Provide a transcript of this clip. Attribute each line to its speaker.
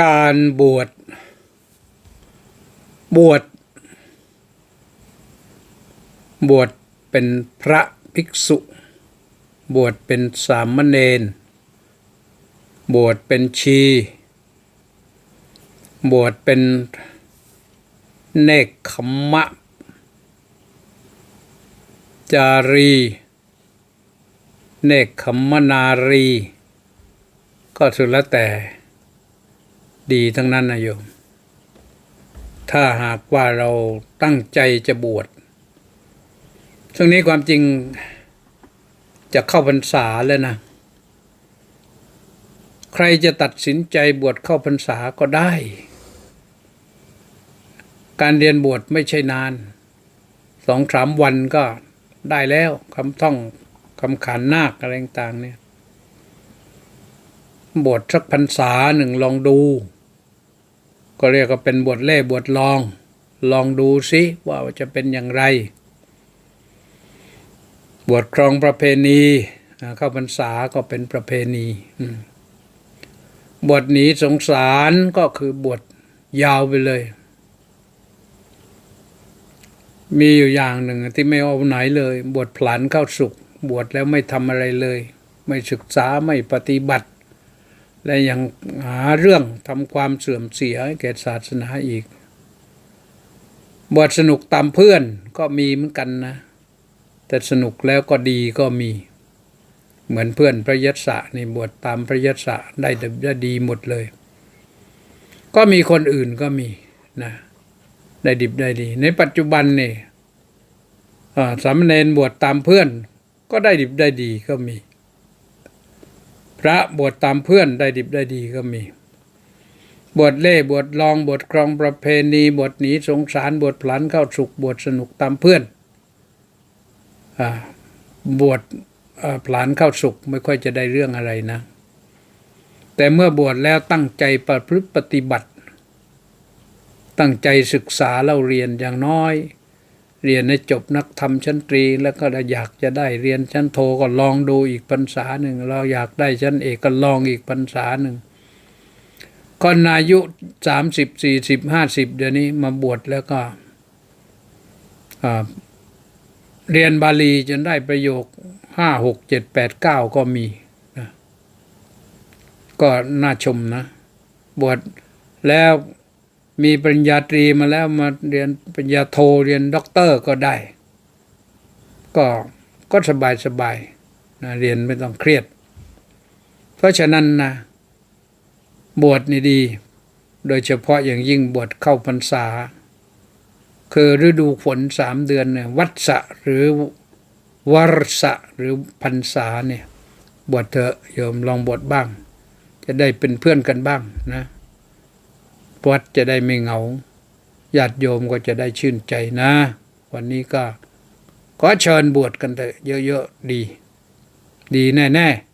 Speaker 1: การบวช บวช บวชเป็นพระภิกษุ บวชเป็นสามเณร บวชเป็นชี บวชเป็นเนกขมมะจารี เนกขมมนารี ก็สุดแล้วแต่ ดีทั้งนั้นนะโยม ถ้าหากว่าเราตั้งใจจะบวชช่วงนี้ความจริงจะเข้าพรรษาแล้วนะ ใครจะตัดสินใจบวชเข้าพรรษาก็ได้ การเรียนบวชไม่ใช่นาน สองสามวันก็ได้แล้วคำท่องคำขานนาคอะไรต่างเนี่ยบวชสักพรรษาหนึ่งลองดู ก็เรียกว่าเป็นบวชเล่บวชลอง ลองดูสิว่าจะเป็นอย่างไร บวชครองประเพณีเข้าพรรษาก็เป็นประเพณีบวชหนีสงสารก็คือบวชยาวไปเลย มีอยู่อย่างหนึ่งที่ไม่เอาไหนเลย บวชผลันเข้าสุข บวชแล้วไม่ทำอะไรเลย ไม่ศึกษาไม่ปฏิบัติ และยังหาเรื่องทำความเสื่อมเสียให้แก่ศาสนาอีก บวชสนุกตามเพื่อนก็มีเหมือนกันนะ แต่สนุกแล้วก็ดีก็มี เหมือนเพื่อนพระยศะนี่บวชตามพระยศะได้ดได้ดีหมดเลย ก็มีคนอื่นก็มีนะได้ดิบได้ดี ในปัจจุบันนี่สามเณรบวชตามเพื่อน ก็ได้ดิบได้ดีก็มี พระบวชตามเพื่อนได้ดิบได้ดีก็มี บวชเล่บวชลองบวชครองประเพณี บวชหนีสงสารบวชพลันเข้าสุขบวชสนุกตามเพื่อนอบวชอ่าพลันเข้าสุขไม่ค่อยจะได้เรื่องอะไรนะ แต่เมื่อบวชแล้วตั้งใจประพฤติปฏิบัติ ตั้งใจศึกษาเราเรียนอย่างน้อย เรียนให้จบนักธรรมชั้นตรี แล้วก็อยากจะได้เรียนชั้นโทก็ลองดูอีกพรรษาหนึ่ง เราอยากได้ชั้นเอกก็ลองอีกพรรษาหนึ่งคนอายุสามสิบสี่สิบห้าสิบเดี๋ยวนี้มาบวชแล้วก็เรียนบาลีจนได้ประโยคห้าหกเจ็ดแปดเก้าก็มีนะก็น่าชมนะ บวชแล้ว มีปริญญาตรีมาแล้วมาเรียนปริญญาโทเรียนด็อกเตอร์ก็ได้ ก็ก็สบายสบายนะเรียนไม่ต้องเครียด เพราะฉะนั้นนะบวชนี่ดี โดยเฉพาะอย่างยิ่งบวชเข้าพรรษา คือฤดูฝนสามเดือนเนี่ยวัดสะหรือวรสะหรือพรรษาเนี่ยบวชเถอะโยมลองบวชบ้าง จะได้เป็นเพื่อนกันบ้างนะ วัดจะได้ไม่เหงาญาติโยมก็จะได้ชื่นใจนะ วันนี้ก็ขอเชิญบวชกันเถอะเยอะๆดี ดีแน่ๆ